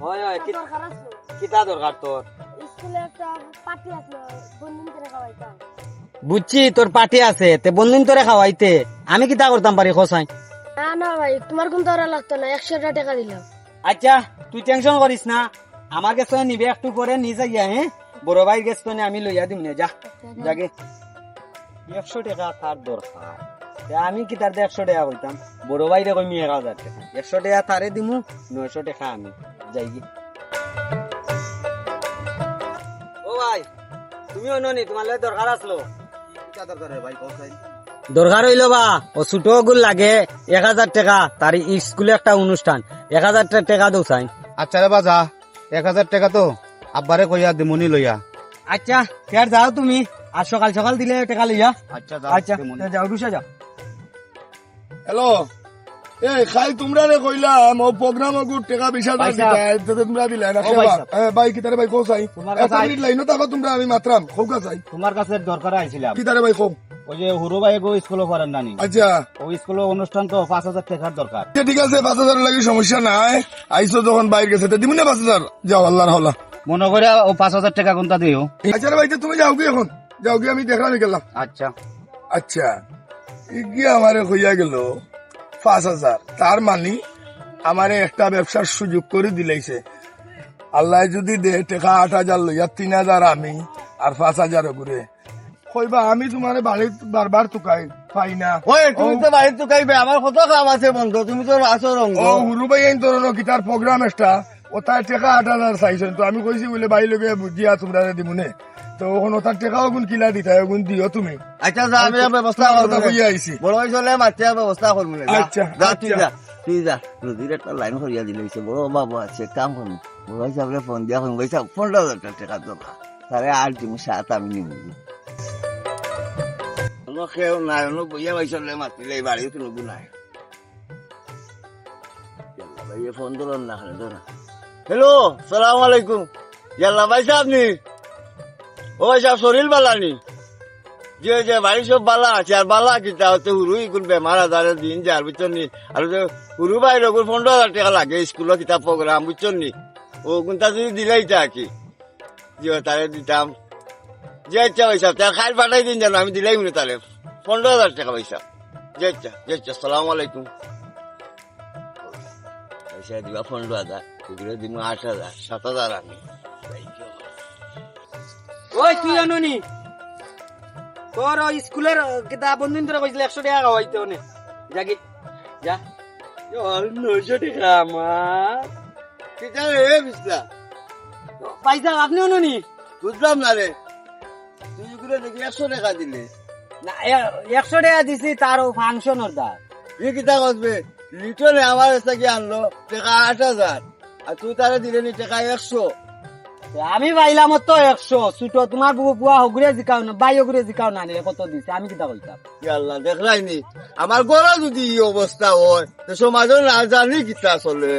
দরকার আসলো কিতা দরকার তোর? স্কুলে একটা পার্টি আসলো বন্ধুন করে খাওয়াইতাম। বুঝছি তোর পার্টি আছে তে বন্ধুন তোরে খাওয়াইতে। আমি কিতা করতাম পারি খোসাই না না ভাই তোমার কোন দরা লাগতো না একশোটা টাকা দিলাম। আচ্ছা তুই টেনশন করিস না। আমার কাছে নিবে একটু করে নিয়ে যাইয়া হ্যাঁ? বড় ভাইয়ের কাছে তো আমি লইয়া দিম না যা জাগে একশো টাকা তার দরকার। আমি কি তার একশো টাকা কইতাম? বড় ভাইরে কইমি এক হাজার টাকা একশো টাকা তারে দিমু নয়শো টাকা আমি। যাই কি ও ভাই তুমি অননি তোমার লাগে দরকার আসলো। দরকার ভাই কোথায় দরকার হইল বা ও ছোট গুল লাগে এক হাজার টাকা তার স্কুলে একটা অনুষ্ঠান। এক হাজার টাকা দৌ চাই আচ্ছা রে বাজা এক হাজার টাকা তো আব্বারে কইয়া দিমুনি লইয়া। আচ্ছা ফের যাও তুমি আর সকাল সকাল দিলে টাকা লইয়া। আচ্ছা আচ্ছা যাও রুসা যাও। হ্যালো? খাই তোমরা রে কইলাম ও প্রোগ্রাম গু টাকা বিশ হাজার দিতা তোমরা দিলা না ভাই কি তারে ভাই কো চাই। তোমার এক কাছে মিনিট লাইনো থাকো তোমরা আমি মাত্রাম খোকা চাই। তোমার কাছে দরকার আইছিলাম কি তারে ভাই কো ওই যে হুরু ভাই গো স্কুলে পড়েন নানি আচ্ছা। ওই স্কুলে অনুষ্ঠান তো পাঁচ হাজার টাকার দরকার ঠিক আছে পাঁচ হাজার লাগি সমস্যা নাই। আইসো যখন বাইরে গেছে তো পাঁচ হাজার যাও আল্লাহর হলা মনে করে ও পাঁচ হাজার টাকা কোনটা দিও? আচ্ছা ভাই তুমি যাও কি এখন? যাও কি আমি দেখলাম গেলাম আচ্ছা। আচ্ছা। আমারে হইয়া গেল? পাঁচ হাজার। তার মানে আমারে একটা ব্যবসার সুযোগ করে দিলাইছে। আল্লাহ যদি দে টাকা আট হাজার লইয়া তিন হাজার আমি আর পাঁচ হাজার ঘুরে কইবা আমি তোমার বাড়ি বারবার তুকাই পাই না। ওই তুমি তো বাড়িতে চুকাইবে আমার কত কাম আছে বন্ধু তুমি তো আছো রঙ্গ। ও হুরু ভাই এই তোর গিটার প্রোগ্রাম একটা ও তার টাকা আট হাজার চাইছেন তো আমি কইছি বলে বাড়ি লোকে বুঝিয়া তোমরা দিমুনে তো ওখানে তার টাকাও গুণ কিলা দিতা গুণ দিও তুমি। আচ্ছা যা আমি ব্যবস্থা কথা কইয়া আইছি। বড় ভাই চলে মাত্রা ব্যবস্থা করব না। আচ্ছা, যা তুই আচ্ছা। যা তুই যা। নদীর একটা লাইন করিয়া দিলেছে বড় বাবু আছে কাম করব। বড় ভাই সাহেবের ফোন দিয়া ফোন কইসা পনেরো হাজার টাকা দেবা তারে আর তুমি সাত আমি নিব। কেউ নাই বইয়া ভাই চলে মাতিলে এই বাড়ি তো লোক নাই। ভাই ফোন ধরুন না ধরুন হ্যালো সালাম আলাইকুম। ইয়াল্লা ভাই সাহেব নি? ও ভাই সাহেব শরীর বালানি যে যে বাড়ি সব বালা আছে, আর বালা কিতা হচ্ছে হুরুই কোন বেমার আজারে দিন যার বুঝছেন নি? আর হুরু ভাই লোক পনেরো হাজার টাকা লাগে, স্কুল কিতাব প্রোগ্রাম, বুঝছেন নি? ও কোনটা যদি দিলেই তা কি? যে, তারে দিতাম। যে ইচ্ছা পয়সা তার খাই পাঠাই দিন জানো আমি দিলাই মনে তাহলে। পনেরো হাজার টাকা পয়সা। যে ইচ্ছা যে ইচ্ছা সালাম আলাইকুম। পয়সা দিবা পনেরো হাজার, এগুলো দিব আট হাজার, সাত হাজার আমি। ওই তুই জানুনি তোর স্কুলের কিতা বন্ধু তোরা কইছিল একশো টাকা খাওয়াইতে অনেক জাগি যা নয়শো টাকা আমার কিতা রে বিসলা পয়সা আপনি অনুনি বুঝলাম না রে। তুই এগুলো দেখি একশো টাকা দিলে। না একশো টাকা দিছি তার ফাংশনের দার তুই কিতা করবে লিটনে আমার কাছে কি আনলো টাকা আট হাজার। আর তুই তারা দিলে নি টাকা একশো। আমি পাইলাম তো একশো, ছুটো তোমার বুয়া হগুরে জিকাও না বাই হগুরে জিকাও না কত দিছে? আমি কিতা কইতাম আল্লাহ দেখলাই নি। আমার গলা যদি এই অবস্থা হয় সমাজের না কিতা চলে।